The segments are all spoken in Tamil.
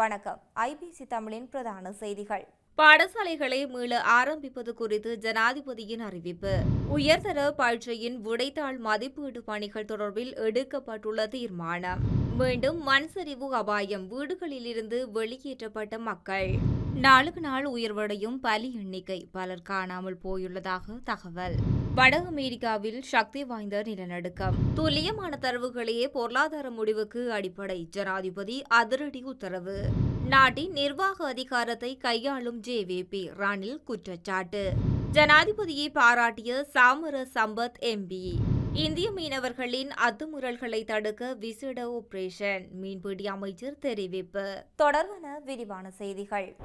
வணக்கம். ஐபிசி தமிழின் பிரதான செய்திகள். பாடசாலைகளை மீள ஆரம்பிப்பது குறித்து ஜனாதிபதியின் அறிவிப்பு. உயர்தர பயிற்சியின் விடைத்தாள் மதிப்பீடு பணிகள் தொடர்பில் எடுக்கப்பட்டுள்ள தீர்மானம். மீண்டும் மண் சரிவு அபாயம் வீடுகளிலிருந்து வெளியேற்றப்பட்ட மக்கள். நாளுக்கு நாள் உயர்வடையும் பலி எண்ணிக்கை பலர் காணாமல் போயுள்ளதாக தகவல். வட அமெரிக்காவில் சக்தி வாய்ந்த நிலநடுக்கம். துல்லியமான தரவுகளையே பொருளாதார முடிவுக்கு அடிப்படை. ஜனாதிபதி அதிரடி உத்தரவு. நாட்டின் நிர்வாக அதிகாரத்தை கையாளும் ஜேவிபி ரணில் குற்றச்சாட்டு. ஜனாதிபதியை பாராட்டிய சாமர சம்பத் எம்பி இந்திய மீனவர்களின் அத்துமுறல்களை தடுக்க விசேட ஆபரேஷன் மீன்பிடி அமைச்சர் தெரிவிப்பு. தொடர்பான விரிவான செய்திகள்.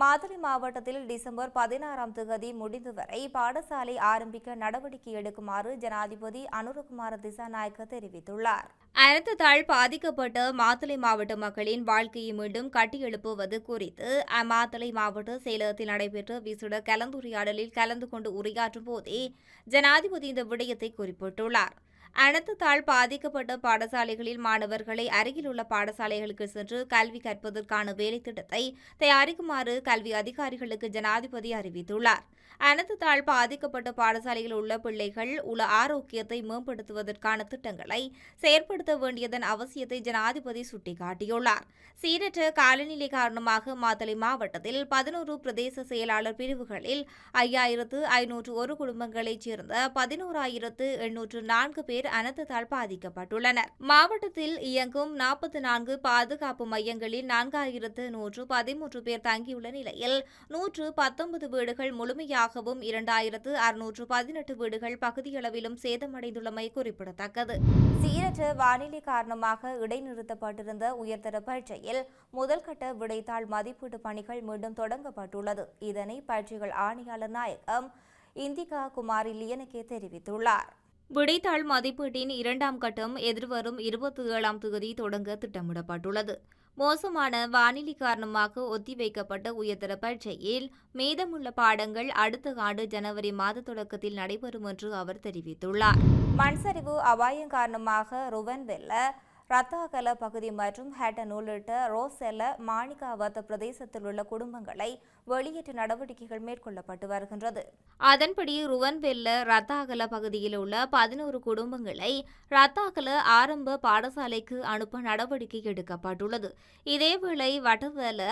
மாதிரி மாவட்டத்தில் டிசம்பர் பதினாறாம் தேதி முடிந்து வரை பாடசாலை ஆரம்பிக்க நடவடிக்கை எடுக்குமாறு ஜனாதிபதி அனுரகுமார திசாநாயக்க தெரிவித்துள்ளார். அனர்த்தத்தால் பாதிக்கப்பட்ட மாத்தளை மாவட்ட மக்களின் வாழ்க்கையை மீண்டும் கட்டியெழுப்புவது குறித்து அம்மாத்தளை மாவட்ட செயலகத்தில் நடைபெற்ற விசுட கலந்துரையாடலில் கலந்து கொண்டு உரையாற்றும் போதே ஜனாதிபதி இந்த விடயத்தை குறிப்பிட்டுள்ளார். அனர்த்தத்தால் பாதிக்கப்பட்ட பாடசாலைகளில் மாணவர்களை அருகிலுள்ள பாடசாலைகளுக்கு சென்று கல்வி கற்பதற்கான வேலை திட்டத்தை தயாரிக்குமாறு கல்வி அதிகாரிகளுக்கு ஜனாதிபதி அறிவித்துள்ளார். அனர்த்தத்தால் பாதிக்கப்பட்ட பாடசாலையில் உள்ள பிள்ளைகள் உள ஆரோக்கியத்தை மேம்படுத்துவதற்கான திட்டங்களை செயற்படுத்த வேண்டியதன் அவசியத்தை ஜனாதிபதி சுட்டிக்காட்டியுள்ளார். சீரற்ற காலநிலை காரணமாக மாத்தளை மாவட்டத்தில் பதினோரு பிரதேச செயலாளர் பிரிவுகளில் ஐயாயிரத்து ஐநூற்று ஒரு குடும்பங்களைச் சேர்ந்த பதினோராயிரத்து எண்ணூற்று நான்கு பேர் அனர்த்தத்தால் பாதிக்கப்பட்டுள்ளனர். மாவட்டத்தில் இயங்கும் நாற்பத்தி நான்கு பாதுகாப்பு மையங்களில் நான்காயிரத்து நூற்று பதிமூன்று பேர் தங்கியுள்ள நிலையில் நூற்று பத்தொன்பது வீடுகள் முழுமையாகவும் இரண்டாயிரத்து அறுநூற்று பதினெட்டு வீடுகள் பகுதியளவிலும் சேதமடைந்துள்ளமை குறிப்பிடத்தக்கது. சீரற்ற வானிலை காரணமாக இடைநிறுத்தப்பட்டிருந்த உயர்தர பரீட்சையில் முதல்கட்ட விடைத்தாள் மதிப்பீட்டு பணிகள் மீண்டும் தொடங்கப்பட்டுள்ளது. இதனை பரீட்சைகள் ஆணையாளர் நாயகம் இந்திகா குமாரி லியனகே தெரிவித்துள்ளார். விடைத்தாள் மதிப்பீட்டின் இரண்டாம் கட்டம் எதிர்வரும் இருபத்தி ஏழாம் தேதி தொடங்க திட்டமிடப்பட்டுள்ளது. மோசமான வானிலை காரணமாக ஒத்திவைக்கப்பட்ட உயர்தர பரீட்சையில் மீதமுள்ள பாடங்கள் அடுத்த ஆண்டு ஜனவரி மாத தொடக்கத்தில் நடைபெறும் என்று அவர் தெரிவித்துள்ளார். மண்சரிவு அபாயம் காரணமாக ருவன்வெல்ல ரத்தாகல பகுதி மற்றும் ஹேட்டன் உள்ளிட்ட ரோசெல்ல மாணிகாவத்த பிரதேசத்தில் உள்ள குடும்பங்களை வெளியேற்ற நடவடிக்கைகள் மேற்கொள்ளப்பட்டு வருகின்றது. அதன்படி ருவன்வெல்ல ரத்தாகல பகுதியில் உள்ள பதினோரு குடும்பங்களை ரத்தாகல ஆரம்ப பாடசாலைக்கு அனுப்ப நடவடிக்கை எடுக்கப்பட்டுள்ளது. இதேவேளை வடவெல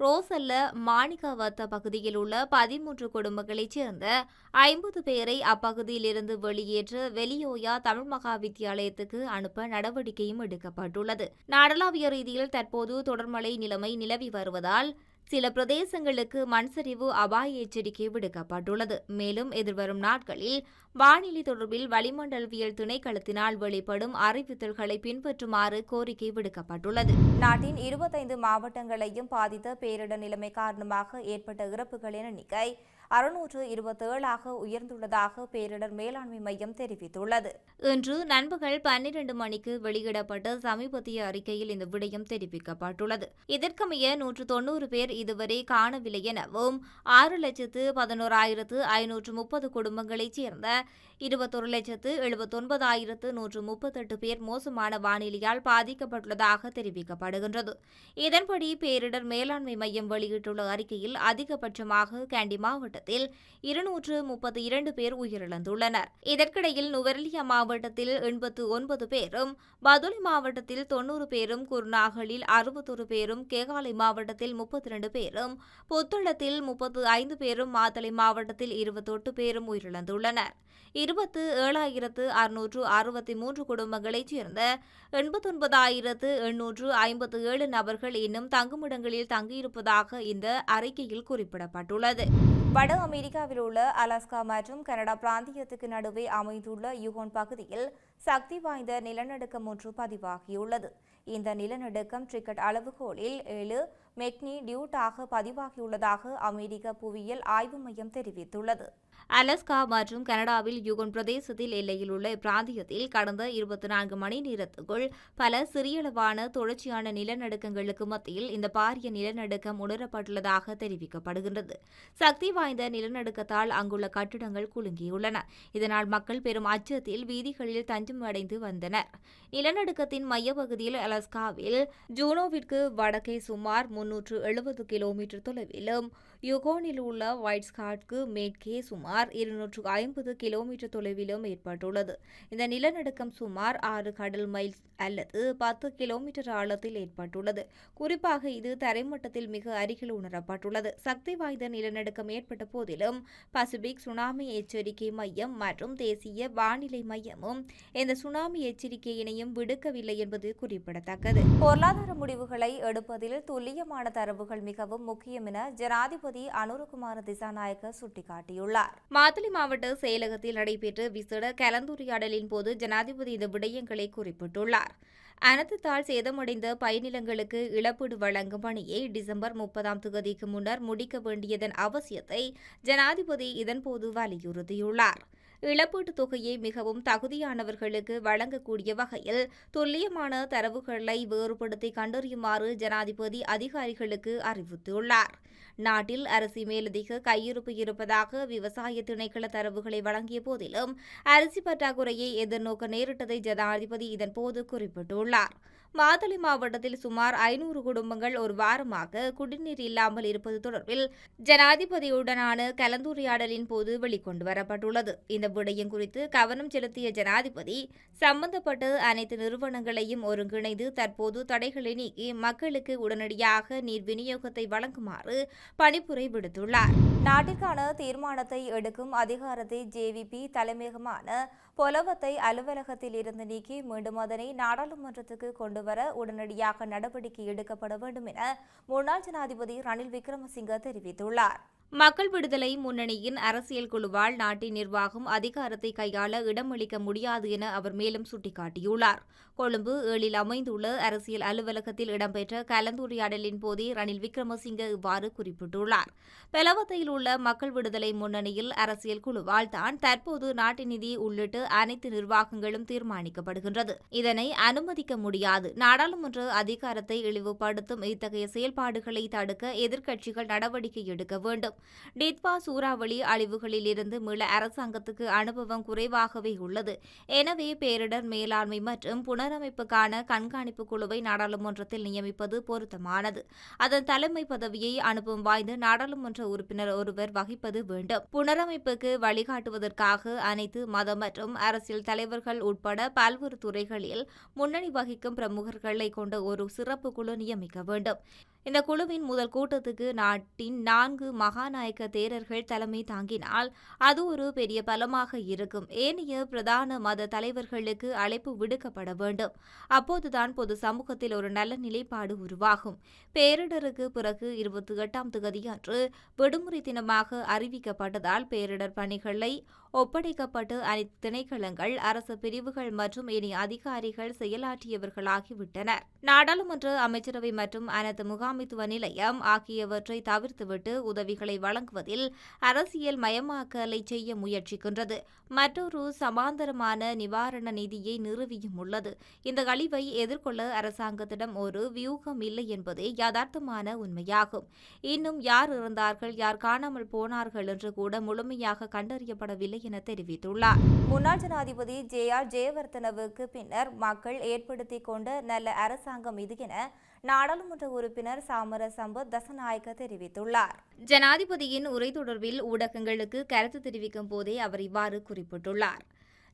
ரோசல்ல மாணிகாவத்த பகுதியில் உள்ள பதிமூன்று குடும்பங்களைச் சேர்ந்த ஐம்பது பேரை அப்பகுதியிலிருந்து வெளியேற்ற வெளியோயா தமிழ் மகா வித்தியாலயத்துக்கு அனுப்ப நடவடிக்கையும் எடுக்கப்பட்டுள்ளது. நாடளாவிய ரீதியில் தற்போது தொடர்மழை நிலைமை நிலவி வருவதால் சில பிரதேசங்களுக்கு மண்சரிவு அபாய எச்சரிக்கை விடுக்கப்பட்டுள்ளது. மேலும் எதிர்வரும் நாட்களில் வானிலை தொடர்பில் வளிமண்டலவியல் திணைக்களத்தினால் வெளிப்படும் அறிவித்தல்களை பின்பற்றுமாறு கோரிக்கை விடுக்கப்பட்டுள்ளது. நாட்டின் இருபத்தைந்து மாவட்டங்களையும் பாதித்த பேரிடர் நிலைமை காரணமாக ஏற்பட்ட இறப்புகளின் எண்ணிக்கை அறுநூற்று இருபத்தேழாக உயர்ந்துள்ளதாக பேரிடர் மேலாண்மை மையம் தெரிவித்துள்ளது. இன்று நண்பகல் பன்னிரண்டு மணிக்கு வெளியிடப்பட்ட சமீபத்திய அறிக்கையில் இந்த விடயம் தெரிவிக்கப்பட்டுள்ளது. இதற்கமைய நூற்று தொன்னூறு பேர் இதுவரை காணவில்லை எனவும் ஆறு லட்சத்து பதினோராயிரத்து ஐநூற்று முப்பது குடும்பங்களைச் சேர்ந்த இருபத்தொரு லட்சத்து எழுபத்தொன்பதாயிரத்து நூற்று முப்பத்தெட்டு பேர் மோசமான வானிலையால் பாதிக்கப்பட்டுள்ளதாக தெரிவிக்கப்படுகின்றது. இதன்படி பேரிடர் மேலாண்மை மையம் வெளியிட்டுள்ள அறிக்கையில் அதிகபட்சமாக கேண்டி மாவட்டத்தில் இருநூற்று முப்பத்தி இரண்டு பேர் உயிரிழந்துள்ளனர். இதற்கிடையில் நுவரெலியா மாவட்டத்தில் எண்பத்து ஒன்பது பேரும் பதுளை மாவட்டத்தில் தொன்னூறு பேரும் குர்நாகலில் அறுபத்தொரு பேரும் கேகாலை மாவட்டத்தில் முப்பத்தி இரண்டு பேரும் புத்தளத்தில் முப்பத்து ஐந்து பேரும் மாத்தளை மாவட்டத்தில் இருபத்தெட்டு பேரும் உயிரிழந்துள்ளனர். இருபத்து ஏழாயிரத்து அறுநூற்று அறுபத்தி மூன்று குடும்பங்களைச் சேர்ந்த எண்பத்தொன்பதாயிரத்து எண்ணூற்று ஐம்பத்து ஏழு நபர்கள் இன்னும் தங்குமிடங்களில் தங்கியிருப்பதாக இந்த அறிக்கையில் குறிப்பிடப்பட்டுள்ளது. வட அமெரிக்காவில் உள்ள அலாஸ்கா மற்றும் கனடா பிராந்தியத்துக்கு நடுவே அமைந்துள்ள யுகோன் பகுதியில் சக்தி வாய்ந்த நிலநடுக்கம் ஒன்று பதிவாகியுள்ளது. இந்த நிலநடுக்கம் ட்ரிக்கட் அளவுகோலில் ஏழு மெக்னி டியூட்டாக பதிவாகியுள்ளதாக அமெரிக்க புவியியல் ஆய்வு மையம் தெரிவித்துள்ளது. அலஸ்கா மற்றும் கனடாவில் யுகன் பிரதேசத்தில் எல்லையில் உள்ள இப்பிராந்தியத்தில் கடந்த இருபத்தி நான்கு மணி நேரத்துக்குள் பல சிறியளவான தொடர்ச்சியான நிலநடுக்கங்களுக்கு மத்தியில் இந்த பாரிய நிலநடுக்கம் உணரப்பட்டுள்ளதாக தெரிவிக்கப்படுகின்றது. சக்தி வாய்ந்த நிலநடுக்கத்தால் அங்குள்ள கட்டிடங்கள் குலுங்கியுள்ளன. இதனால் மக்கள் பெரும் அச்சத்தில் வீதிகளில் தஞ்ச அடைந்து வந்தனர். நிலநடுக்கத்தின் மையப்பகுதியில் அலஸ்காவில் ஜூனோவிற்கு வடக்கே சுமார் முன்னூற்று எழுபது கிலோமீட்டர் தொலைவிலும் யுகோனில் உள்ள ஒயிட்ஸ்காட்க்கு மேற்கே சுமார் இருநூற்று ஐம்பது கிலோமீட்டர் தொலைவிலும் ஏற்பட்டுள்ளது. இந்த நிலநடுக்கம் சுமார் ஆறு கடல் மைல் அல்லது பத்து கிலோமீட்டர் ஆழத்தில் ஏற்பட்டுள்ளது. குறிப்பாக இது தரைமட்டத்தில் மிக அருகில் உணரப்பட்டுள்ளது. சக்தி வாய்ந்த நிலநடுக்கம் ஏற்பட்ட போதிலும் பசிபிக் சுனாமி எச்சரிக்கை மையம் மற்றும் தேசிய வானிலை மையமும் இந்த சுனாமி எச்சரிக்கையினையும் விடுக்கவில்லை என்பது குறிப்பிடத்தக்கது. பொருளாதார முடிவுகளை எடுப்பதில் துல்லியமான தரவுகள் மிகவும் முக்கியம் என ஜனாதிபதி அனுரகுமார திசாநாயக்க சுட்டிக்காட்டியுள்ளார். மாத்தளை மாவட்ட செயலகத்தில் நடைபெற்ற விசேட கலந்துரையாடலின் போது ஜனாதிபதி இந்த விடயங்களை குறிப்பிட்டுள்ளார். அனர்த்தத்தால் சேதமடைந்த பயிர்நிலங்களுக்கு இழப்பீடு வழங்கும் பணியை டிசம்பர் முப்பதாம் தேதிக்கு முன்னர் முடிக்க வேண்டியதன் அவசியத்தை ஜனாதிபதி இதன்போது வலியுறுத்தியுள்ளார். இழப்பீட்டுத் தொகையை மிகவும் தகுதியானவர்களுக்கு வழங்கக்கூடிய வகையில் துல்லியமான தரவுகளை வேறுபடுத்தி கண்டறியுமாறு ஜனாதிபதி அதிகாரிகளுக்கு அறிவுறுத்தியுள்ளார். நாட்டில் அரிசி மேலதிக கையிருப்பு இருப்பதாக விவசாய திணைக்கள தரவுகளை வழங்கிய போதிலும் அரிசி பற்றாக்குறையை எதிர்நோக்க நேரிட்டதை ஜனாதிபதி இதன்போது குறிப்பிட்டுள்ளார். மாத்தளை மாவட்டத்தில் சுமார் ஐநூறு குடும்பங்கள் ஒரு வாரமாக குடிநீர் இல்லாமல் இருப்பது தொடர்பில் ஜனாதிபதியுடனான கலந்துரையாடலின் போது வெளிக்கொண்டு வரப்பட்டுள்ளது. இந்த விடயம் குறித்து கவனம் செலுத்திய ஜனாதிபதி சம்பந்தப்பட்ட அனைத்து நிறுவனங்களையும் ஒருங்கிணைந்து தற்போது தடைகளை நீக்கி மக்களுக்கு உடனடியாக நீர் விநியோகத்தை வழங்குமாறு பணிப்புரை விடுத்துள்ளார். நாட்டிற்கான தீர்மானத்தை எடுக்கும் அதிகாரத்தை ஜேவிபி தலைமையகமான பொலவத்தை அலுவலகத்தில் இருந்து நீக்கி மீண்டும் அதனை நாடாளுமன்றத்துக்கு கொண்டுவர உடனடியாக நடவடிக்கை எடுக்கப்பட வேண்டும் என முன்னாள் ஜனாதிபதி ரணில் விக்ரமசிங்க தெரிவித்துள்ளார். மக்கள் விடுதலை முன்னணியின் அரசியல் குழுவால் நாட்டின் நிர்வாகம் அதிகாரத்தை கையாள இடமளிக்க முடியாது என அவர் மேலும் சுட்டிக்காட்டியுள்ளார். கொழும்பு ஏழில் அமைந்துள்ள அரசியல் அலுவலகத்தில் இடம்பெற்ற கலந்துரையாடலின் போதே ரணில் விக்ரமசிங்க இவ்வாறு குறிப்பிட்டுள்ளார். பெலவத்தையில் உள்ள மக்கள் விடுதலை முன்னணியில் அரசியல் குழுவால் தான் தற்போது நாட்டு நிதி உள்ளிட்ட அனைத்து நிர்வாகங்களும் தீர்மானிக்கப்படுகின்றது. இதனை அனுமதிக்க முடியாது. நாடாளுமன்ற அதிகாரத்தை இழிவுபடுத்தும் இத்தகைய செயல்பாடுகளை தடுக்க எதிர்க்கட்சிகள் நடவடிக்கை எடுக்க வேண்டும். டிட்வா சூறாவளி அழிவுகளில் இருந்து மீள அரசாங்கத்துக்கு அனுபவம் குறைவாகவே உள்ளது. எனவே பேரிடர் மேலாண்மை மற்றும் புனரமைப்புக்கான கண்காணிப்பு குழுவை நாடாளுமன்றத்தில் நியமிப்பது பொருத்தமானது. அதன் தலைமை பதவியை அனுபவம் வாய்ந்த நாடாளுமன்ற உறுப்பினர் ஒருவர் வகிப்பது வேண்டும். புனரமைப்புக்கு வழிகாட்டுவதற்காக அனைத்து மத மற்றும் அரசியல் தலைவர்கள் உட்பட பல்வேறு துறைகளில் முன்னணி வகிக்கும் பிரமுகர்களை கொண்ட ஒரு சிறப்பு குழு நியமிக்க வேண்டும். இந்த குழுவின் முதல் கூட்டத்துக்கு நாட்டின் நான்கு மகாநாயக்க தேரர்கள் தலைமை தாங்கினால் அது ஒரு பெரிய பலமாக இருக்கும். ஏனைய பிரதான மத தலைவர்களுக்கு அழைப்பு விடுக்கப்பட வேண்டும். அப்போதுதான் பொது சமூகத்தில் ஒரு நல்ல நிலைப்பாடு உருவாகும். பேரிடருக்கு பிறகு இருபத்தி எட்டாம் தேதியன்று விடுமுறை தினமாக அறிவிக்கப்பட்டதால் பேரிடர் பணிகளை ஒப்படைக்கப்பட்டு அனைத்து திணைக்களங்கள் அரசு பிரிவுகள் மற்றும் இனி அதிகாரிகள் செயலாற்றியவர்களாகிவிட்டனர். நாடாளுமன்ற அமைச்சரவை மற்றும் அனைத்து முகாமைத்துவ நிலையம் ஆகியவற்றை தவிர்த்துவிட்டு உதவிகளை வழங்குவதில் அரசியல் மயமாக்கலை செய்ய முயற்சிக்கின்றது. மற்றொரு சமாந்தரமான நிவாரண நிதியை நிறுவியும் உள்ளது இந்த அழிவை எதிர்கொள்ள அரசாங்கத்திடம் ஒரு வியூகம் இல்லை என்பதே யதார்த்தமான உண்மையாகும். இன்னும் யார் இறந்தார்கள் யார் காணாமல் போனார்கள் என்று கூட முழுமையாக கண்டறியப்படவில்லை என தெரிவித்துள்ளார். முன்னாள் ஜனாதிபதி ஜே ஆர் ஜெயவர்தனவுக்கு பின்னர் மக்கள் ஏற்படுத்திக் கொண்ட நல்ல அரசாங்கம் இது என நாடாளுமன்ற உறுப்பினர் சாமர சம்பத் தசநாயக்க தெரிவித்துள்ளார். ஜனாதிபதியின் உரை தொடர்பில் ஊடகங்களுக்கு கருத்து தெரிவிக்கும் போதே அவர் இவ்வாறு குறிப்பிட்டுள்ளார்.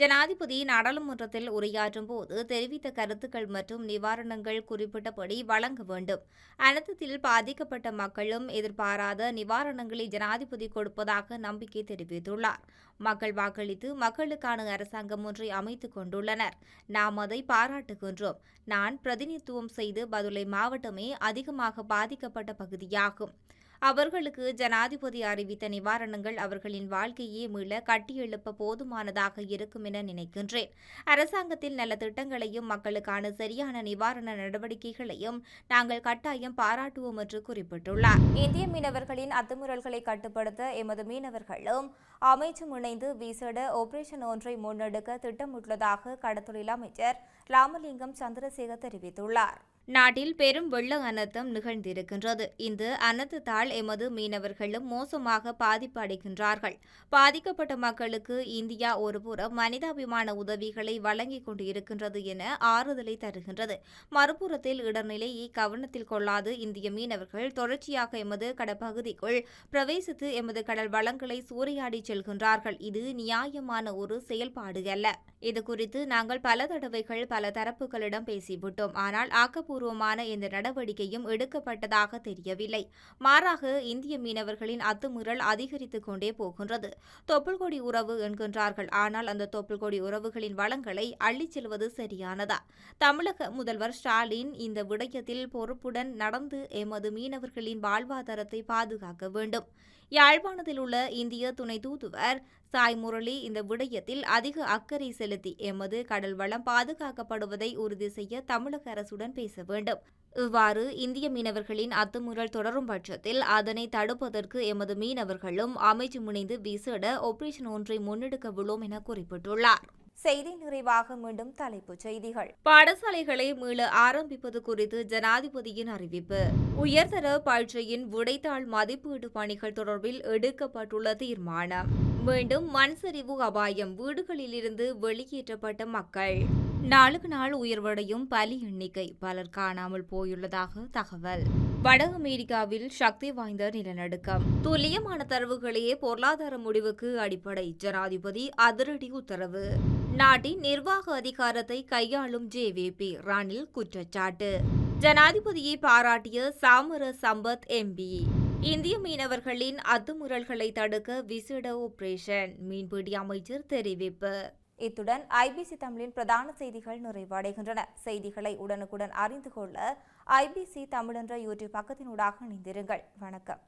ஜனாதிபதி நாடாளுமன்றத்தில் உரையாற்றும் போது தெரிவித்த கருத்துக்கள் மற்றும் நிவாரணங்கள் குறிப்பிட்டபடி வழங்க வேண்டும். அனைத்தத்தில் பாதிக்கப்பட்ட மக்களும் எதிர்பாராத நிவாரணங்களை ஜனாதிபதி கொடுப்பதாக நம்பிக்கை தெரிவித்துள்ளார். மக்கள் வாக்களித்து மக்களுக்கான அரசாங்கம் ஒன்றை அமைத்துக் கொண்டுள்ளனர். நாம் அதை பாராட்டுகின்றோம். நான் பிரதிநிதித்துவம் செய்து பதுளை மாவட்டமே அதிகமாக பாதிக்கப்பட்ட பகுதியாகும். அவர்களுக்கு ஜனாதிபதி அறிவித்த நிவாரணங்கள் அவர்களின் வாழ்க்கையே மீள கட்டியெழுப்ப போதுமானதாக இருக்கும் என நினைக்கின்றேன். அரசாங்கத்தில் நல்ல திட்டங்களையும் மக்களுக்கான சரியான நிவாரண நடவடிக்கைகளையும் நாங்கள் கட்டாயம் பாராட்டுவோம் என்று குறிப்பிட்டுள்ளார். இந்திய மீனவர்களின் அத்துமுறல்களை கட்டுப்படுத்த எமது மீனவர்களும் அமைச்சும் இணைந்து விசேட ஆபரேஷன் ஒன்றை முன்னெடுக்க திட்டமிட்டுள்ளதாக கடத்தொழில் அமைச்சர் ராமலிங்கம் சந்திரசேகர் தெரிவித்துள்ளார். நாட்டில் பெரும் வெள்ள அனர்த்தம் நிகழ்ந்திருக்கின்றது. இந்த அனர்த்தத்தால் எமது மீனவர்களும் மோசமாக பாதிப்பு அடைகின்றார்கள் பாதிக்கப்பட்ட மக்களுக்கு இந்தியா ஒருபுறம் மனிதாபிமான உதவிகளை வழங்கிக் கொண்டு இருக்கின்றது என ஆறுதலை தருகின்றது. மறுபுறத்தில் இடர்நிலையை கவனத்தில் கொள்ளாது இந்திய மீனவர்கள் தொடர்ச்சியாக எமது கடற்பகுதிக்குள் பிரவேசித்து எமது கடல் வளங்களை சூறையாடி செல்கின்றார்கள். இது நியாயமான ஒரு செயல்பாடு அல்ல. இது குறித்து நாங்கள் பல தடவைகள் பல தரப்புகளிடம் பேசிவிட்டோம். ஆனால் ஆக்கப்பூர்வமான இந்த நடவடிக்கையும் எடுக்கப்பட்டதாக தெரியவில்லை. மாறாக இந்திய மீனவர்களின் அத்துமீறல் அதிகரித்துக் கொண்டே போகின்றது. தொப்புள்கொடி உறவு என்கின்றார்கள். ஆனால் அந்த தொப்புள்கொடி உறவுகளின் வளங்களை அள்ளிச் செல்வது சரியானதா? தமிழக முதல்வர் ஸ்டாலின் இந்த விடயத்தில் பொறுப்புடன் நடந்து எமது மீனவர்களின் வாழ்வாதாரத்தை பாதுகாக்க வேண்டும். யாழ்ப்பாணத்தில் உள்ள இந்திய துணை தூதுவர் சாய் முரளி இந்த விடயத்தில் அதிக அக்கறை செலுத்தி எமது கடல் வளம் பாதுகாக்கப்படுவதை உறுதி செய்ய தமிழக அரசுடன் பேச வேண்டும். இவ்வாறு இந்திய மீனவர்களின் அத்துமுறல் தொடரும் பட்சத்தில் அதனை தடுப்பதற்கு எமது மீனவர்களும் அமைச்சு முனைந்து விசேட ஆபரேஷன் ஒன்றை முன்னெடுக்க உள்ளோம் என குறிப்பிட்டுள்ளார். செய்தி நிறைவாக மீண்டும் தலைப்புச் செய்திகள். பாடசாலைகளை மீள ஆரம்பிப்பது குறித்து ஜனாதிபதியின் அறிவிப்பு. உயர்தர பரீட்சையின் விடைத்தாள் மதிப்பீடு பணிகள் தொடர்பில் எடுக்கப்பட்டுள்ள தீர்மானம். மீண்டும் மண் சரிவு அபாயம் வீடுகளிலிருந்து வெளியேற்றப்பட்ட மக்கள். நாளுக்கு நாள் உயர்வடையும் பலி எண்ணிக்கை பலர் காணாமல் போயுள்ளதாக தகவல். வட அமெரிக்காவில் சக்தி வாய்ந்த நிலநடுக்கம். துல்லியமான தரவுகளையே பொருளாதார முடிவுக்கு அடிப்படை ஜனாதிபதி அதிரடி உத்தரவு. நாட்டின் நிர்வாக அதிகாரத்தை கையாளும் ஜேவிபி ரணில் குற்றச்சாட்டு. ஜனாதிபதியை பாராட்டிய சாமர சம்பத் எம்பி இந்திய மீனவர்களின் அத்துமுறல்களை தடுக்க விசேட ஆபரேஷன் மீன்பிடி அமைச்சர் தெரிவிப்பு. இத்துடன் ஐபிசி தமிழின் பிரதான செய்திகள் நிறைவடைகின்றன. செய்திகளை உடனுக்குடன் அறிந்து கொள்ள ஐபிசி தமிழ் என்ற யூடியூப் பக்கத்தினூடாக இணைந்திருங்கள். வணக்கம்.